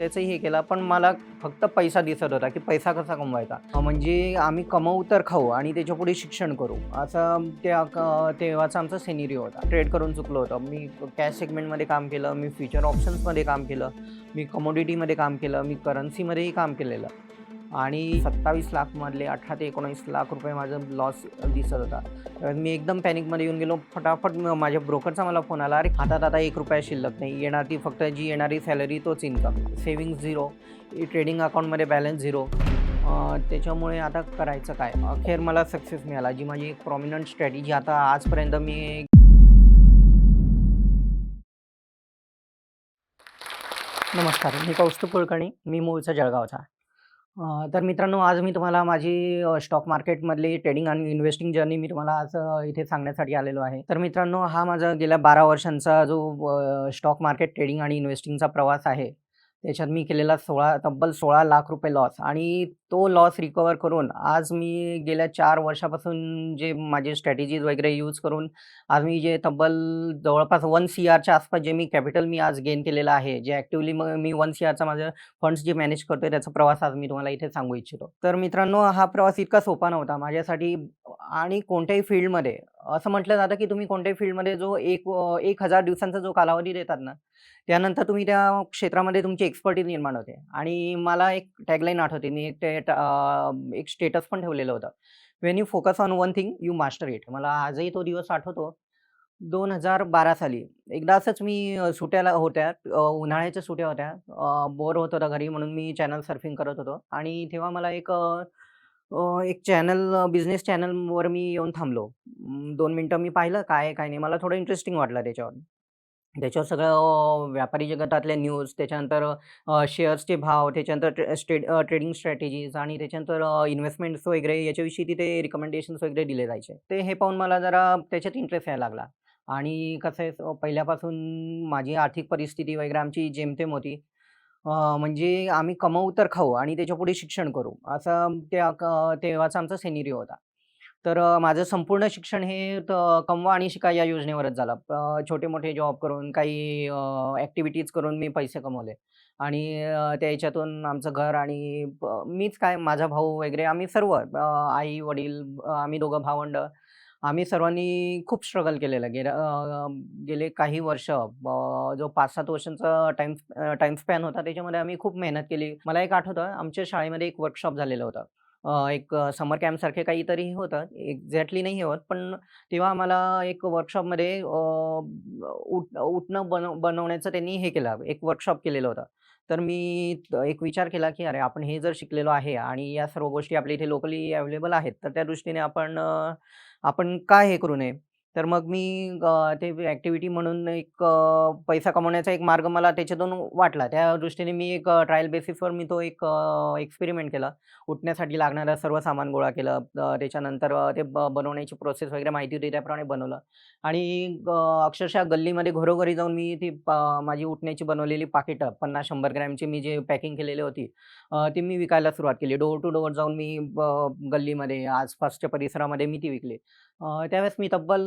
त्याचंही हे केलं. पण मला फक्त पैसा दिसत होता की पैसा कसा कमवायचा? म्हणजे आम्ही कमवू तर खाऊ आणि त्याच्या पुढे शिक्षण करू. असं त्या तेव्हाचा आमचा सेनिरिओ होता. ट्रेड करून चुकलो होतं. मी कॅश सेगमेंटमध्ये काम केलं. मी फ्युचर ऑप्शन्समध्ये काम केलं. मी कमोडिटीमध्ये काम केलं. मी करन्सीमध्येही काम केलेलं. आणि सत्तावीस लाखमधले अठरा ते एकोणीस लाख रुपये माझं लॉस दिसत होता. मी एकदम पॅनिकमध्ये येऊन गेलो. फटाफट माझ्या ब्रोकरचा मला फोन आला अरे हातात आता एक रुपया शिल्लक नाही. येणार ती फक्त जी येणारी सॅलरी तोच इन्कम सेविंग्स झिरो ट्रेडिंग अकाउंटमध्ये बॅलन्स झिरो त्याच्यामुळे आता करायचं काय? अखेर मला सक्सेस मिळाला जी माझी एक प्रॉमिनंट स्ट्रॅटेजी आता आजपर्यंत मी नमस्कार मी कौस्तुभ कुलकर्णी मी मूळचा जळगावचा. तर मित्रांनो आज मी तुम्हाला माझी स्टॉक मार्केटमधली ट्रेडिंग आणि इन्व्हेस्टिंग जर्नी मी तुम्हाला आज इथे सांगण्यासाठी आलेलो आहे. तर मित्रांनो हा माझा गेल्या बारा वर्षांचा जो स्टॉक मार्केट ट्रेडिंग आणि इन्व्हेस्टिंगचा प्रवास आहे त्याच्यात मी केलेला सोळा तब्बल सोळा लाख रुपये लॉस आणि तो लॉस रिकवर करून आज मी गेल्या चार वर्षापासून जे माझे स्ट्रॅटेजीज वगैरे यूज करून आज मी जे तब्बल जवळपास वन सी आरच्या आसपास जे मी कॅपिटल मी आज गेन केलेलं आहे जे ॲक्टिवली मग मी वन सी आरचा माझं फंड्स जे मॅनेज करतोय त्याचा प्रवास आज मी तुम्हाला इथे सांगू इच्छितो. तर मित्रांनो हा प्रवास इतका सोपा नव्हता माझ्यासाठी आणि कोणत्याही फील्डमध्ये असं म्हटलं जातं की तुम्ही कोणत्याही फील्डमध्ये जो एक एक हजार दिवसांचा जो कालावधी देतात ना त्यानंतर तुम्ही त्या क्षेत्रामध्ये तुमची एक्सपर्टीज निर्माण होते. आणि मला एक टॅगलाईन आठवते. मी एक ते एक स्टेटस पण ठेवलेलं होतं. When you focus on one thing you master it मला आजही तो दिवस आठवतो. दोन हजार बारा साली एकदा असंच मी सुट्याला होत्या उन्हाळ्याच्या सुट्या होत्या. बोर होत होता घरी म्हणून मी चॅनल सर्फिंग करत होतो. आणि तेव्हा मला एक एक चॅनल बिझनेस चॅनलवर मी येऊन थांबलो. दोन मिनटं मी पाहिलं. काय काय नाही. मला थोडं इंटरेस्टिंग वाटलं त्याच्यावर. त्याच्यावर सगळं व्यापारी जगतातल्या न्यूज त्याच्यानंतर शेअर्सचे भाव त्याच्यानंतर ट्रे स्टेड ट्रेडिंग स्ट्रॅटेजीज आणि त्याच्यानंतर इन्व्हेस्टमेंट्स वगैरे याच्याविषयी तिथे रिकमेंडेशन्स वगैरे दिले जायचे. ते हे पाहून मला जरा त्याच्यात इंटरेस्ट यायला लागला. आणि कसं आहे पहिल्यापासून माझी आर्थिक परिस्थिती वगैरे आमची जेमतेम होती. म्हणजे आम्ही कमवू तर खाऊ आणि त्याच्यापुढे शिक्षण करू. असं त्या क तेव्हाचा आमचा सेनिरिओ होता. तर माझं संपूर्ण शिक्षण हे त कमवा आणि शिका या योजनेवरच झालं. छोटे-मोठे जॉब करून काही ॲक्टिव्हिटीज करून मी पैसे कमवले आणि त्या याच्यातून आमचं घर आणि मीच काय माझा भाऊ वगैरे आम्ही सर्व आई-वडील आम्ही दोघं भावंड आम्ही सर्वांनी खूप स्ट्रगल केलेलं. गेल्या गेले काही वर्ष जो 5-7 वर्षांचा टाइम टाइम स्पॅन होता त्याच्यामध्ये आम्ही खूप मेहनत केली. मला एक आठवतं आमच्या शाळेमध्ये एक वर्कशॉप झालेलं होतं. अ, एक समर कॅम्पसारखे काहीतरी होतं. एक्झॅक्टली नाही होत पण तेव्हा आम्हाला एक वर्कशॉपमध्ये अ, उट उटणं बनव बनवण्याचं त्यांनी हे केलं एक वर्कशॉप केलेलं होतं. तर मी एक विचार केला की अरे आपण हे जर शिकलेलो आहे आणि या सर्व गोष्टी आपल्या इथे लोकली अवेलेबल आहेत तर त्या दृष्टीने आपण अ, आपण का हे करू नये? तर मग मी ते ॲक्टिव्हिटी म्हणून एक पैसा कमवण्याचा एक मार्ग मला त्याच्यातून वाटला. त्या दृष्टीने मी एक ट्रायल बेसिसवर मी तो एक एक्सपेरिमेंट केला. उठण्यासाठी लागणारं सर्व सामान गोळा केलं. त्याच्यानंतर ते ब बनवण्याची प्रोसेस वगैरे माहिती होती त्याप्रमाणे बनवलं आणि अक्षरशः गल्लीमध्ये घरोघरी जाऊन मी ती प माझी उठण्याची बनवलेली पाकिटं 50-100 ग्रॅमची मी जे पॅकिंग केलेली होती ती मी विकायला सुरुवात केली. डोअर टू डोअर जाऊन मी ब गल्लीमध्ये आसपासच्या परिसरामध्ये मी ती विकली. अ, त्यावेळेस मी तब्बल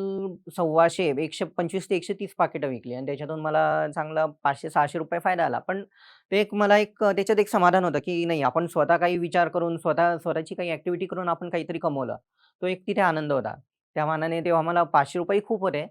125 125 ते 130 पाकिटं विकली आणि त्याच्यातून मला चांगला ₹500-600 फायदा आला. पण ते एक मला एक अ, त्याच्यात एक समाधान होतं की नाही आपण स्वतः काही विचार करून स्वतः स्वतःची काही ॲक्टिव्हिटी करून आपण काहीतरी कमवलं. तो एक तिथे आनंद होता. त्या मानाने तेव्हा मला ₹500 खूप होते.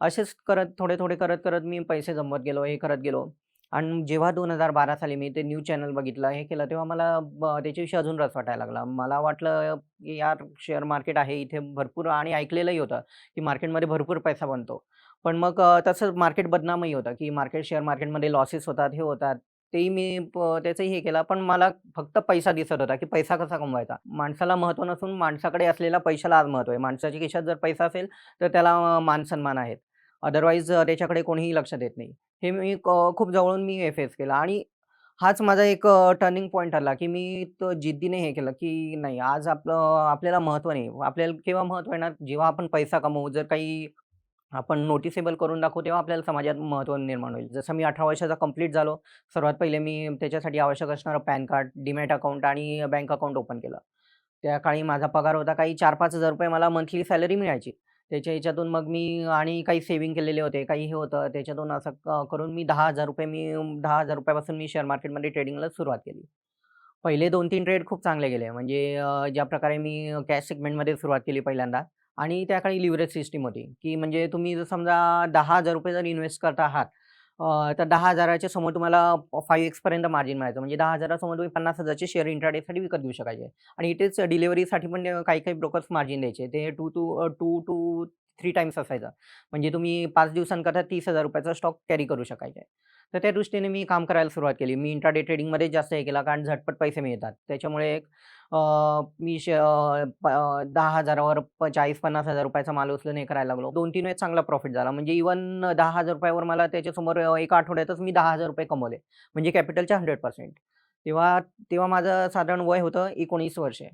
असेच करत थोडे-थोडे करत-करत मी पैसे जमवत गेलो, हे करत गेलो आणि जेव्हा 2012 साली मी ते न्यूज चॅनल बघितलं, हे केलं तेव्हा मला ब त्याच्याविषयी अजून रस वाटायला लागला. मला वाटलं की यार शेअर मार्केट आहे इथे भरपूर आणि ऐकलेलंही होतं की मार्केटमध्ये भरपूर पैसा बनतो. पण मग तसं तसंच मार्केट बदनामही होतं की मार्केट शेअर मार्केटमध्ये लॉसेस होतात, हे होतात. तेही मी प त्याचंही हे केला पण मला फक्त पैसा दिसत होता की पैसा कसा कमवायचा. माणसाला महत्त्व नसून माणसाकडे असलेला पैशाला आज महत्त्व आहे. माणसाच्या खिशात जर पैसा असेल तर त्याला मानसन्मान मान-सन्मान आहेत. अदरवाईज त्याच्याकडे कोणीही लक्ष देत नाही. हे मी क खूप जवळून मी फेस केलं आणि हाच माझा एक टर्निंग पॉईंट आला की मी तो जिद्दीने हे केलं की नाही आज आपलं आपल्याला महत्त्व नाही. आपल्याला केव्हा महत्त्व येणार जेव्हा आपण पैसा कमवू. जर काही आपण नोटिसेबल करून दाखवू तेव्हा आपल्याला समाजात महत्त्व निर्माण होईल. जसं मी 18 वर्षाचा कंप्लीट झालो. सर्वात पहिले मी त्याच्यासाठी आवश्यक असणारं पॅन कार्ड, डीमॅट अकाउंट आणि बँक अकाउंट ओपन केलं. त्या काळी माझा पगार होता काही चार पाच हजार रुपये मला मंथली सॅलरी मिळायची. त्याच्या ह्याच्यातून मग मी आणि काही सेव्हिंग केलेले होते, काही हे होतं. त्याच्यातून असं क करून मी ₹10,000 मी दहा हजार रुपयापासून मी शेअर मार्केटमध्ये ट्रेडिंगला सुरुवात केली. पहिले 2-3 ट्रेड खूप चांगले गेले. म्हणजे ज्या प्रकारे मी कॅश सेगमेंटमध्ये सुरुवात केली पहिल्यांदा आणि त्या काळी लिव्हरेज सिस्टीम होती, की म्हणजे तुम्ही जर समजा ₹10,000 जर इन्व्हेस्ट करत आहात, तर दहा हजाराच्या समोर तुम्हाला 5x पर्यंत मार्जिन मिळायचं. म्हणजे दहा हजारासमोर तुम्ही पन्नास हजारचे शेअर इंट्राडेसाठी विकत घेऊ शकायचे आणि इथेच डिलिव्हरीसाठी पण काही-काही ब्रोकर्स मार्जिन द्यायचे. ते two to two to three times असायचा म्हणजे तुम्ही पाच दिवसांकरता तीस हजार रुपयाचा स्टॉक कॅरी करू शकायचे. तर त्या दृष्टीने मी काम करायला सुरुवात केली. मी इंट्राडे ट्रेडिंगमध्ये जास्त हे केला कारण झटपट पैसे मिळतात. त्याच्यामुळे एक मी शे दहा प 10,000 वर प ₹40,000-50,000 चा माल उचलून हे करायला लागलो. 2-3 वेळेस चांगला प्रॉफिट झाला. म्हणजे इवन दहा हजार रुपयावर मला त्याच्यासमोर एका आठवड्यातच मी ₹10,000 कमवले. म्हणजे कॅपिटलच्या 100% तेव्हा तेव्हा माझं साधारण वय होतं 19 वर्षे.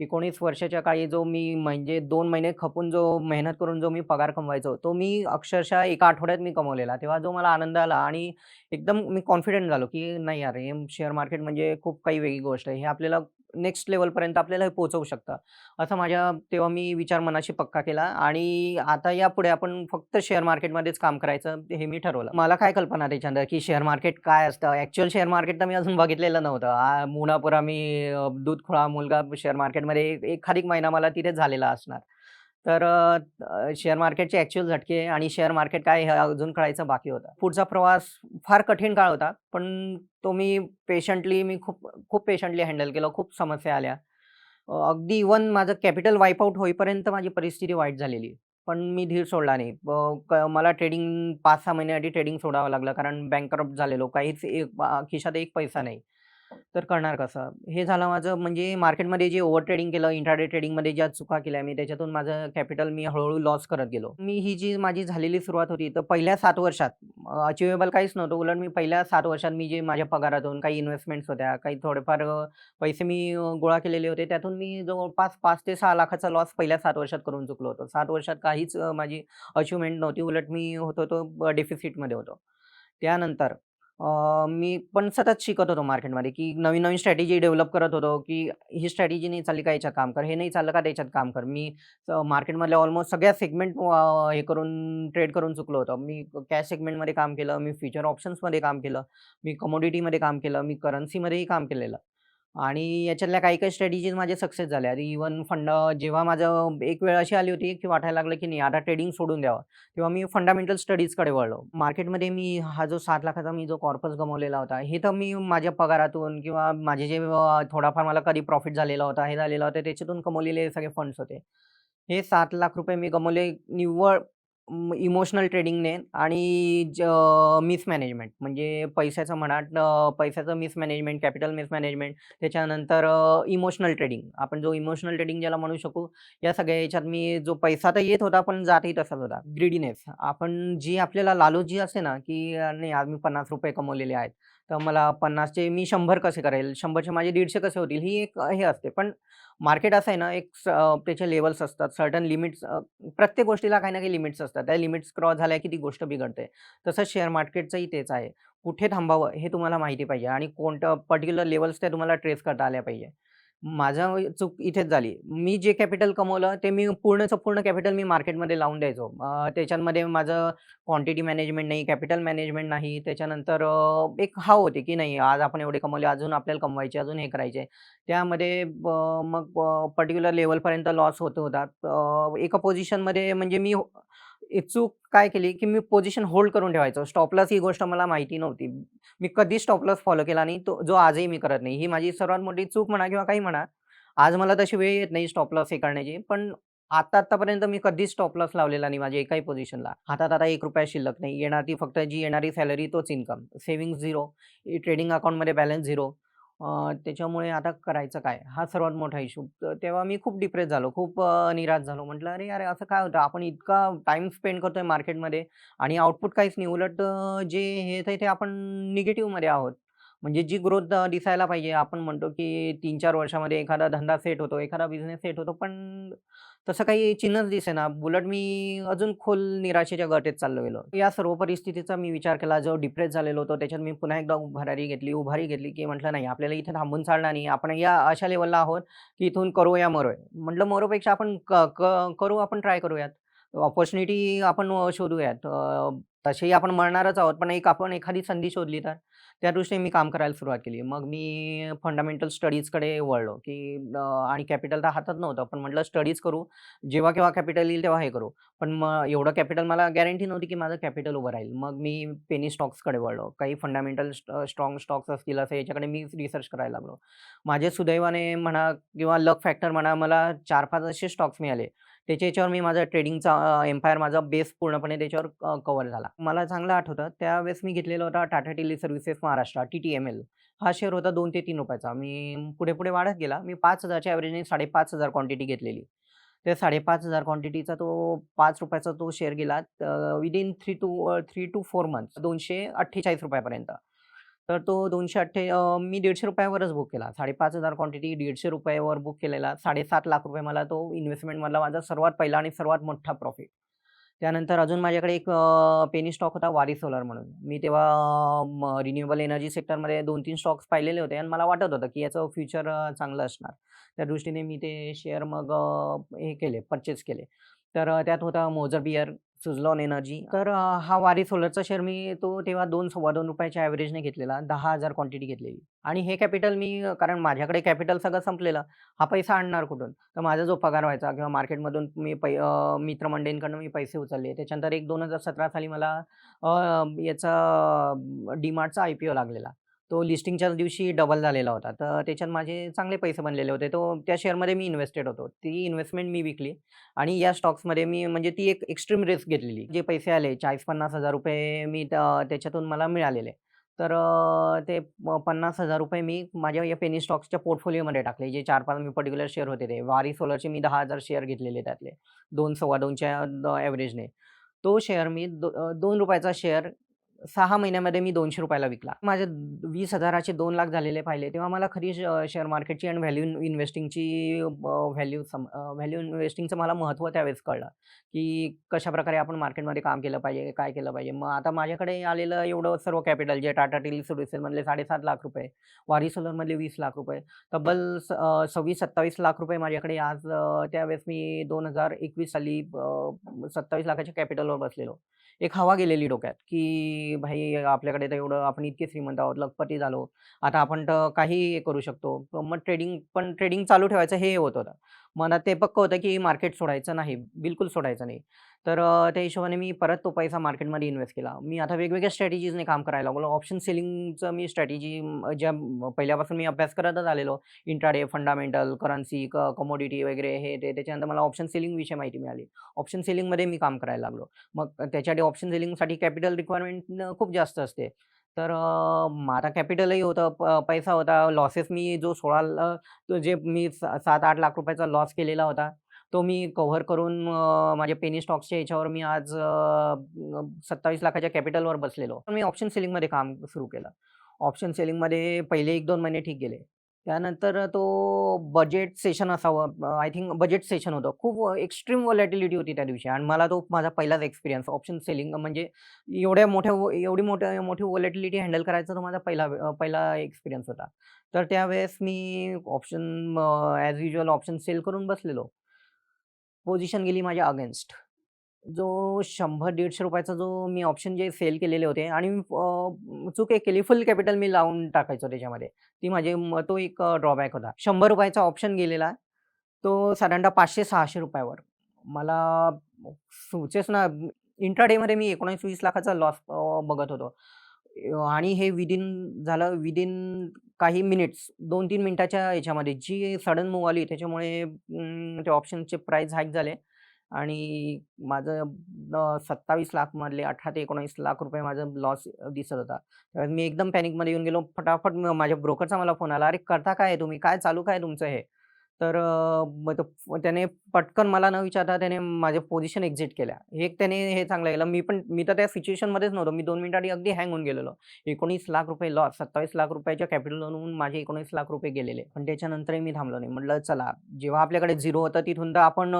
19 वर्षाच्या काळी जो मी म्हणजे दोन महिने खपून जो मेहनत करून जो मी पगार कमवायचो, तो मी अक्षरशः एका आठवड्यात मी कमवलेला. तेव्हा जो मला आनंद आला आणि एकदम मी कॉन्फिडंट झालो, की नाही यार हे शेअर मार्केट म्हणजे खूप काही वेगळी गोष्ट आहे. हे आपल्याला नेक्स्ट लेवलपर्यंत आपल्याला हे पोहोचवू शकतं. असं माझ्या तेव्हा मी विचार मनाशी पक्का केला आणि आता यापुढे आपण फक्त शेअर मार्केटमध्येच काम करायचं हे मी ठरवलं. मला काय कल्पना त्याच्यानंतर, की शेअर मार्केट काय असतं? ॲक्च्युअल शेअर मार्केट तर मी अजून बघितलेलं नव्हतं. मुनापुरा मी अ, दूधखोळा मुलगा शेअर मार्केटमध्ये एखाधिक महिना मला तिथेच झालेला असणार. तर शेअर मार्केटचे ॲक्च्युअल झटके आणि शेअर मार्केट काय हे अजून कळायचं बाकी होतं. पुढचा प्रवास फार कठीण काळ होता. पण तो मी पेशंटली मी खूप खूप पेशंटली हँडल केलं. खूप समस्या आल्या. अगदी इव्हन माझं कॅपिटल वाईपआउट होईपर्यंत माझी परिस्थिती वाईट झालेली. पण मी धीर सोडला नाही. क मला ट्रेडिंग 5-6 महिन्यासाठी ट्रेडिंग सोडावं लागलं कारण बँकरप्ट झालेलो. काहीच एक खिशात एक पैसा नाही. तर करणार कसं? हे झालं माझं म्हणजे मार्केटमध्ये जे ओव्हर ट्रेडिंग केलं, इंट्राडे ट्रेडिंगमध्ये ज्या चुका केल्या मी त्याच्यातून माझं कॅपिटल मी हळूहळू लॉस करत गेलो. मी ही जी माझी झालेली सुरुवात होती, तर पहिल्या सात वर्षात अचिवेबल काहीच नव्हतं. उलट मी पहिल्या सात वर्षात मी जे माझ्या पगारातून काही इन्व्हेस्टमेंट्स होत्या, काही थोडेफार पैसे मी गोळा केलेले होते. त्यातून मी जवळपास पाच ते सहा लाखाचा लॉस पहिल्या सात वर्षात करून चुकलो होतो. सात वर्षात काहीच माझी अचिव्हमेंट नव्हती. उलट मी होतो तो डेफिसिटमध्ये होतो. त्यानंतर अ, मी पण सतत शिकत होतो मार्केटमध्ये, की नवीन-नवीन स्ट्रॅटेजी डेव्हलप करत होतो, की ही स्ट्रॅटेजी नाही चालली का याच्यात काम कर. हे नाही चाललं का त्याच्यात काम कर. मी अ, मार्केटमधल्या ऑलमोस्ट सगळ्या सेगमेंट अ, हे करून ट्रेड करून चुकलो होतो. मी कॅश सेगमेंटमध्ये काम केलं, मी फ्युचर ऑप्शन्समध्ये काम केलं, मी कमोडिटीमध्ये काम केलं, मी करन्सीमध्येही काम केलेलं आणि याच्यातल्या काही-काही स्ट्रॅटेजीज माझे सक्सेस झाल्या. इव्हन फंड जेव्हा माझं एक वेळ अशी आली होती, की वाटायला लागलं, की नाही आता ट्रेडिंग सोडून द्यावं. तेव्हा मी फंडामेंटल स्टडीजकडे वळलो. मार्केटमध्ये मी हा जो सात लाखाचा मी जो कॉर्पस गमवलेला होता, हे तर मी माझ्या पगारातून किंवा माझे जे थोडाफार मला कधी प्रॉफिट झालेला होता, हे झालेलं होतं त्याच्यातून कमवलेले सगळे फंड्स होते. हे सात लाख रुपये मी गमवले निव्वळ इमोशनल ट्रेडिंगने आणि ज मिसमॅनेजमेंट म्हणजे पैशाचं म्हणा पैशाचं मिसमॅनेजमेंट, कॅपिटल मिसमॅनेजमेंट त्याच्यानंतर इमोशनल ट्रेडिंग. आपण जो इमोशनल ट्रेडिंग ज्याला म्हणू शकू, या सगळ्या याच्यात मी जो पैसा तर येत होता, पण जातही तसाच होता. ग्रीडीनेस आपण जी आपल्याला लालोजी जी असते ना, की नाही आज मी ₹50 कमवलेले आहेत. तर मला पन्नासचे मी शंभर कसे करेल? शंभरचे माझे दीडशे कसे होतील? ही एक हे असते. पण मार्केट असं आहे ना, एक स त्याचे लेवल्स असतात. सर्टन लिमिट्स प्रत्येक गोष्टीला काही ना काही लिमिट्स असतात. त्या लिमिट्स क्रॉस झाल्या की ती गोष्ट बिघडते. तसंच शेअर मार्केटचंही तेच आहे. कुठे थांबावं हे तुम्हाला माहिती पाहिजे आणि कोणतं पर्टिक्युलर लेवल्स त्या तुम्हाला ट्रेस करता आल्या पाहिजे. माझं चूक इथेच झाली. मी जे कॅपिटल कमवलं ते मी पूर्णचं पूर्ण कॅपिटल मी मार्केटमध्ये लावून द्यायचो. त्याच्यामध्ये माझं क्वांटिटी मॅनेजमेंट नाही, कॅपिटल मॅनेजमेंट नाही. त्याच्यानंतर एक हाव होते की नाही आज आपण एवढे कमवले, अजून आपल्याला कमवायचे, अजून हे करायचे. त्यामध्ये मग पर्टिक्युलर लेवलपर्यंत लॉस होत होता. एका पोझिशनमध्ये म्हणजे मी हो एक चूक काय केली, की मी पोझिशन होल्ड करून ठेवायचो. स्टॉपलॉस ही गोष्ट मला माहिती नव्हती. मी कधीच स्टॉपलॉस फॉलो केला नाही. तो जो आजही मी करत नाही. ही माझी सर्वात मोठी चूक म्हणा किंवा काही म्हणा. आज मला तशी वेळ येत नाही स्टॉपलॉस हे करण्याची. पण आता आत्तापर्यंत मी कधीच स्टॉपलॉस लावलेला नाही माझ्या एकाही पोझिशनला. हातात आता एक रुपया शिल्लक नाही. येणार ती फक्त जी येणारी सॅलरी तोच इन्कम. सेव्हिंग झिरो ट्रेडिंग अकाउंटमध्ये बॅलन्स झिरो त्याच्यामुळे आता करायचं काय? हा सर्वात मोठा इशू तर तेव्हा मी खूप डिप्रेस झालो. खूप निराश झालो. म्हटलं, "अरे अरे असं काय होतं? आपण इतका टाईम स्पेंड करतोय मार्केटमध्ये आणि आउटपुट काहीच नाही. उलट जे हे ते आपण निगेटिव्हमध्ये आहोत." म्हणजे जी ग्रोथ दिसायला पाहिजे. आपण म्हणतो, की 3-4 वर्षामध्ये एखादा धंदा सेट होतो, एखादा बिझनेस सेट होतो. पण तसं काही चिन्हच दिसेना. बुलट मी अजून खोल निराशेच्या गटेत चाललो गेलो. या सर्व परिस्थितीचा मी विचार केला. जो डिप्रेस झालेलो होतो त्याच्यात मी पुन्हा एकदा उभारी घेतली, उभारी घेतली, की म्हटलं नाही आपल्याला इथे थांबून चालणार नाही. आपण या अशा लेवलला आहोत, की इथून करू या मरो. म्हटलं मरोपेक्षा आपण क क करू आपण ट्राय करूयात. ऑपॉर्च्युनिटी आपण शोधूयात. तसेही आपण मरणारच आहोत, पण एक आपण एखादी संधी शोधली तर? त्या दृष्टीने मी काम करायला सुरुवात केली. मग मी फंडामेंटल स्टडीजकडे वळलो, की आणि कॅपिटल तर हातात नव्हतं. पण म्हटलं स्टडीज करू. जेव्हा केव्हा कॅपिटल येईल तेव्हा हे करू. पण मग एवढं कॅपिटल मला गॅरंटी नव्हती, की माझं कॅपिटल उभं राहील. मग मी पेनी स्टॉक्सकडे वळलो. काही फंडामेंटल स्ट्राँग स्टॉक्स असतील असं याच्याकडे मी रिसर्च करायला लागलो. माझे सुदैवाने म्हणा किंवा लक फॅक्टर म्हणा मला 4-5 असे स्टॉक्स मिळाले. त्याच्या मी माझा ट्रेडिंगचा एम्पायर माझा बेस पूर्णपणे त्याच्यावर कवर कव्हर झाला. मला चांगलं आठवतं त्यावेळेस मी घेतलेला होता Tata tele services Maharashtra TTML. हा शेअर होता दोन ते तीन रुपयाचा. मी पुढे-पुढे वाढत गेला. मी पाच हजारच्या ॲव्हरेजने साडेपाच हजार क्वांटिटी घेतलेली. त्या 5,500 क्वांटिटीचा तो पाच रुपयाचा तो शेअर गेला within three to uh, 3 to 4 months ₹248 पर्यंत. तर तो दोनशे अठ्ठे मी दीडशे रुपयावरच बुक केला. 5,500 क्वांटिटी दीडशे रुपयावर बुक केलेला. ₹7,50,000 मला तो इन्व्हेस्टमेंटमधला माझा सर्वात पहिला आणि सर्वात मोठा प्रॉफिट. त्यानंतर अजून माझ्याकडे एक पेनी स्टॉक होता वारी सोलर म्हणून. मी तेव्हा रिन्युएबल एनर्जी सेक्टरमध्ये 2-3 स्टॉक्स पाहिलेले होते आणि मला वाटत होतं, की याचं फ्युचर चांगलं असणार. त्या दृष्टीने मी ते शेअर मग हे केले पर्चेस केले. तर त्यात होता मोझर बियर, सुजलॉन एनर्जी. तर हा वारी सोलरचा शेअर मी तो तेव्हा दोन सव्वा दोन रुपयाच्या ॲव्हरेजने घेतलेला. दहा हजार क्वांटिटी घेतलेली. आणि हे कॅपिटल मी कारण माझ्याकडे कॅपिटल सगळं संपलेलं. हा पैसा आणणार कुठून? तर माझा जो पगार व्हायचा किंवा मार्केटमधून मी पै अ, मित्रमंडळींकडून मी पैसे उचलले. त्याच्यानंतर एक 2017 साली मला याचा डी-मार्टचा आय-पी-ओ लागलेला. तो लिस्टिंगच्या दिवशी डबल झालेला होता. तर त्याच्यात माझे चांगले पैसे बनलेले होते. तो त्या शेअरमध्ये मी इन्व्हेस्टेड होतो. ती इन्व्हेस्टमेंट मी विकली आणि या स्टॉक्समध्ये मी म्हणजे ती एक एक्स्ट्रीम रिस्क घेतलेली. जे पैसे आले ₹40,000-50,000 मी त्या त्याच्यातून मला मिळालेले. तर ते ते प ₹50,000 मी माझ्या या पेनी स्टॉक्सच्या पोर्टफोलिओमध्ये टाकले. जे 4-5 मी पर्टिक्युलर शेअर होते ते. वारी सोलरचे मी दहा हजार शेअर घेतलेले त्यातले. दोन सव्वा दोनच्या ॲव्हरेजने तो शेअर मी दो दोन रुपयाचा शेअर सहा महिन्यामध्ये मी दोनशे रुपयाला विकला. माझे वीस हजाराचे दोन लाख झालेले पाहिले. तेव्हा मला खरी श शेअर मार्केटची आणि व्हॅल्यू इन्व्हेस्टिंगची व्हॅल्यू सम व्हॅल्यू इन्व्हेस्टिंगचं मला महत्त्व त्यावेळेस कळलं, की कशाप्रकारे आपण मार्केटमध्ये काम केलं पाहिजे, काय केलं पाहिजे. मग आता माझ्याकडे आलेलं एवढं सर्व कॅपिटल जे टाटा टेली सर्व्हिसेसमधले ₹7,50,000 वारी सोलरमधले ₹20,00,000 तब्बल स अ, 26-27 लाख रुपये माझ्याकडे आज त्यावेळेस मी 2021 साली सत्तावीस लाखाच्या कॅपिटलवर बसलेलो. एक हवा गेलेली डोक्यात, की भाई आपल्याकडे तर एवढं आपण इतके श्रीमंत आहोत, लखपती झालो. आता आपण तर काही करू शकतो. मग ट्रेडिंग पण ट्रेडिंग चालू ठेवायचं हे होत होतं. मनात ते पक्क होतं, की मार्केट सोडायचं नाही. बिलकुल सोडायचं नाही. तर त्या हिशोबाने मी परत तो पैसा मार्केटमध्ये इन्व्हेस्ट केला. मी आता वेगवेगळ्या स्ट्रॅटेजीजने काम करायला लागलो. ऑप्शन सेलिंगचं मी स्ट्रॅटेजी ज्या पहिल्यापासून मी अभ्यास करतच आलेलो. इंट्राडे, फंडामेंटल, करन्सी, क कमोडिटी वगैरे हे ते. त्याच्यानंतर मला ऑप्शन सेलिंगविषयी माहिती मिळाली. ऑप्शन सेलिंगमध्ये मी काम करायला लागलो. मग त्याच्यासाठी ऑप्शन सेलिंगसाठी कॅपिटल रिक्वायरमेंट खूप जास्त असते. तर माझा कॅपिटलही होतं, प पैसा होता. लॉसेस मी जो सोळा जे मी सा 7-8 लाख रुपयाचा लॉस केलेला होता, तो मी कव्हर करून माझ्या पेनी स्टॉक्सच्या याच्यावर मी आज सत्तावीस लाखाच्या कॅपिटलवर बसलेलो. मी ऑप्शन सेलिंगमध्ये काम सुरू केलं. ऑप्शन सेलिंगमध्ये पहिले 1-2 महिने ठीक गेले. त्यानंतर तो बजेट सेशन असावं आय थिंक बजेट सेशन होतं. खूप एक्स्ट्रीम व्हॉलॅटिलिटी होती त्या दिवशी आणि मला तो माझा पहिलाच एक्सपिरियन्स ऑप्शन सेलिंग म्हणजे एवढ्या मोठ्या एवढी मोठ्या मोठी व्हॉलॅटिलिटी हँडल करायचा तो माझा पहिला पहिला एक्सपिरियन्स होता. तर त्यावेळेस मी option as usual option sell करून बसलेलो. पोझिशन गेली माझ्या अगेन्स्ट. जो शंभर दीडशे रुपयाचा जो मी ऑप्शन जे सेल केलेले होते आणि अ, चूक एक केली फुल कॅपिटल मी लावून टाकायचो त्याच्यामध्ये. ती माझी म तो एक ड्रॉबॅक होता. शंभर रुपयाचा ऑप्शन गेलेला. तो साधारणतः पाचशे सहाशे रुपयावर मला सुचेच ना इंट्राडेमध्ये मी 19-20 लाखाचा लॉस बघत होतो. आणि हे विदिन झालं विदिन काही मिनिट्स 2-3 मिनिटाच्या याच्यामध्ये जी सडन मूव आली त्याच्यामुळे अं, त्या ऑप्शनचे प्राईस हाईक झाले आणि माझं अ, 27 लाख मधले 18 ते 19 लाख रुपये माझं लॉस दिसत होता. मी एकदम पॅनिकमध्ये येऊन गेलो. फटाफट माझ्या ब्रोकरचा मला फोन आला, "अरे करता काय आहे तुम्ही? काय चालू काय तुमचं हे?" तर मग त्याने पटकन मला न विचारता त्याने माझ्या पोझिशन एक्झिट केल्या. हे त्याने हे चांगलं केलं. मी पण मी तर त्या सिच्युएशनमध्येच नव्हतो. मी 2 मिनिटांनी अगदी हँग होऊन गेलेलो. 19 लाख रुपये लॉस 27 लाख रुपयाच्या कॅपिटलवरून माझे 19 लाख रुपये गेलेले. पण त्याच्यानंतरही मी थांबलो नाही. म्हटलं चला जेव्हा आपल्याकडे झिरो होतं तिथून तर आपण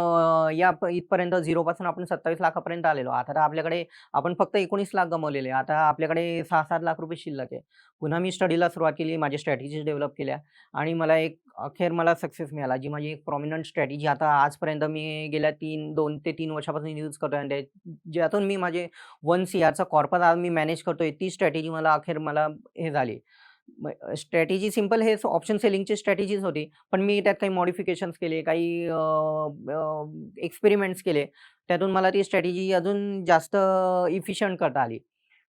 या इथपर्यंत झिरोपासून आपण 27 लाखापर्यंत आलेलो. आता तर आपल्याकडे आपण फक्त 19 लाख गमवलेले आता आपल्याकडे 6-7 लाख रुपये शिल्लक आहे. पुन्हा मी स्टडीला सुरुवात केली माझ्या स्ट्रॅटेजीज डेव्हलप केल्या आणि मला एक अखेर मला सक्सेस मिळाला जी माझी एक प्रॉमिनंट स्ट्रॅटेजी आता आजपर्यंत मी गेल्या तीन दोन ते तीन वर्षापासून यूज करतोय. आणि ज्यातून मी माझे वन सी आरचा कॉर्पस आज मी मॅनेज करतोय ती स्ट्रॅटेजी मला अखेर मला हे झाली. स्ट्रॅटेजी सिंपल हे ऑप्शन सेलिंगची स्ट्रॅटेजीज होती पण मी त्यात काही मॉडिफिकेशन्स केले काही एक्सपेरिमेंट्स केले. त्यातून मला ती स्ट्रॅटेजी अजून जास्त इफिशियंट करता आली.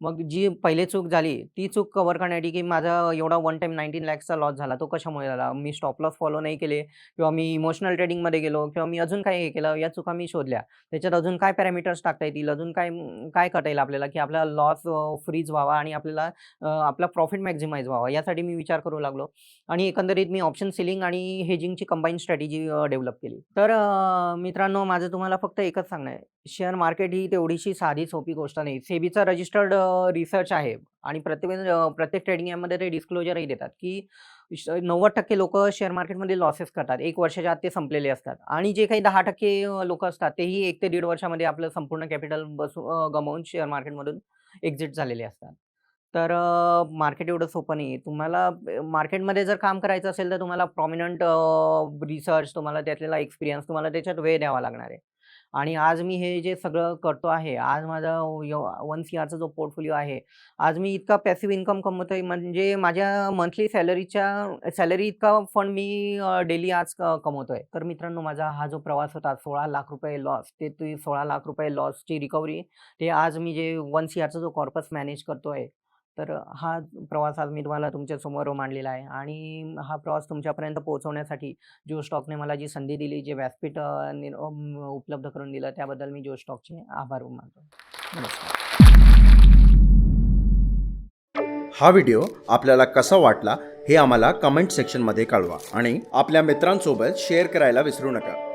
मग जी पहिले चूक झाली ती चूक कव्हर करण्यासाठी की माझा एवढा वन टाईम नाईन्टीन लॅक्सचा लॉस झाला तो कशामुळे झाला? मी स्टॉप लॉस फॉलो नाही केले किंवा मी इमोशनल ट्रेडिंगमध्ये गेलो किंवा मी अजून काय हे केलं या चुका मी शोधल्या. त्याच्यात अजून काय पॅरामीटर्स टाकता येतील? अजून काय काय करता येईल आपल्याला की आपला लॉस फ्रीज व्हावा आणि आपल्याला आपला प्रॉफिट मॅक्झिमाइज व्हावा? यासाठी मी विचार करू लागलो आणि एकंदरीत मी ऑप्शन सेलिंग आणि हेजिंगची कंबाईन स्ट्रॅटेजी डेव्हलप केली. तर मित्रांनो माझं तुम्हाला फक्त एकच सांगणं आहे. शेअर मार्केट ही तेवढीशी साधी सोपी गोष्ट नाही. सेबीचा रजिस्टर्ड रिसर्च आहे आणि प्रत्येक प्रत्येक ट्रेडिंग ॲपमध्ये ते डिस्क्लोजरही देतात की नव्वद टक्के लोक शेअर मार्केटमध्ये लॉसेस करतात. एक वर्षाच्या आत ते संपलेले असतात. आणि जे काही दहा टक्के लोक असतात तेही एक ते दीड वर्षामध्ये आपलं संपूर्ण कॅपिटल बसू गमावून शेअर मार्केटमधून एक्झिट झालेले असतात. तर मार्केट एवढं सोपं नाही तुम्हाला मार्केटमध्ये जर काम करायचं असेल तर तुम्हाला प्रॉमिनंट रिसर्च तुम्हाला त्यातलेला एक्सपिरियन्स तुम्हाला त्याच्यात वेळ द्यावा लागणार आहे. आणि आज मी हे जे सगळं करतो आहे आज माझा वन सी आरचा जो पोर्टफोलिओ आहे आज मी इतका पॅसिव्ह इन्कम कमवतोय म्हणजे माझ्या मंथली सॅलरीच्या सॅलरी इतका फंड मी डेली आज क- कमवतोय. तर मित्रांनो माझा हा जो प्रवास होता सोळा लाख रुपये लॉस ते ते सोळा लाख रुपये लॉसची रिकव्हरी ते आज मी जे वन सी आरचा जो कॉर्पस मॅनेज करतोय तर हा प्रवास आज मी तुम्हाला तुमच्यासमोर मांडलेला आहे. आणि हा प्रवास तुमच्यापर्यंत पोहोचवण्यासाठी जो स्टॉकने मला जी संधी दिली जे व्यासपीठ उपलब्ध करून दिलं त्याबद्दल मी जो स्टॉकचे आभार मानतो. नमस्कार. हा व्हिडिओ आपल्याला कसा वाटला हे आम्हाला कमेंट सेक्शनमध्ये कळवा. आणि आपल्या मित्रांसोबत शेअर करायला विसरू नका.